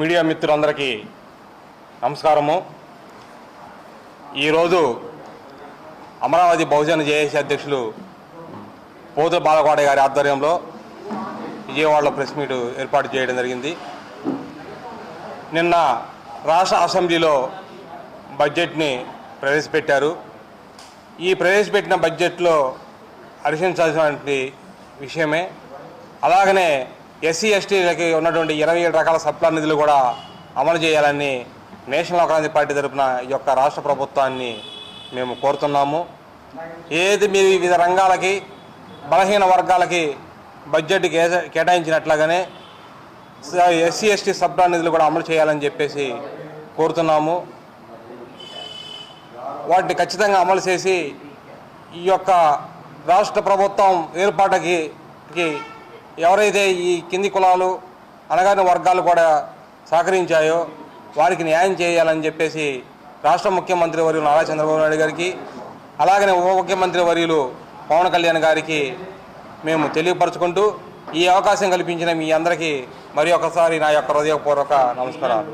Media మిత్రులందరికీ నమస్కారము. ఈరోజు అమరావతి బహుజన జేఏసీ అధ్యక్షులు పోతుల బాలకోట గారి ఆధ్వర్యంలో విజయవాడలో ప్రెస్ మీట్ ఏర్పాటు చేయడం జరిగింది. నిన్న రాష్ట్ర అసెంబ్లీలో బడ్జెట్ని ప్రవేశపెట్టారు. ఈ ప్రవేశపెట్టిన బడ్జెట్లో హర్షించాల్సినటువంటి విషయమే. అలాగనే ఎస్సీ ఎస్టీలకి ఉన్నటువంటి ఇరవై ఏడు రకాల సప్లా నిధులు కూడా అమలు చేయాలని నేషనల్ కాంగ్రెస్ పార్టీ తరఫున ఈ యొక్క రాష్ట్ర ప్రభుత్వాన్ని మేము కోరుతున్నాము. ఏది మీ వివిధ రంగాలకి బలహీన వర్గాలకి బడ్జెట్ కేటాయించినట్లాగానే కేటాయించినట్లుగానే ఎస్సీ ఎస్టీ సప్లా నిధులు కూడా అమలు చేయాలని చెప్పేసి కోరుతున్నాము. వాటిని ఖచ్చితంగా అమలు చేసి ఈ యొక్క రాష్ట్ర ప్రభుత్వం ఏర్పాటుకి ఎవరైతే ఈ కింది కులాలు అనగాని వర్గాలు కూడా సహకరించాయో వారికి న్యాయం చేయాలని చెప్పేసి రాష్ట్ర ముఖ్యమంత్రి వర్యులు నారా చంద్రబాబు నాయుడు గారికి అలాగనే ఉప ముఖ్యమంత్రి వర్యులు పవన్ కళ్యాణ్ గారికి మేము తెలియపరచుకుంటూ ఈ అవకాశం కల్పించిన మీ అందరికీ మరి ఒకసారి నా యొక్క హృదయపూర్వక నమస్కారాలు.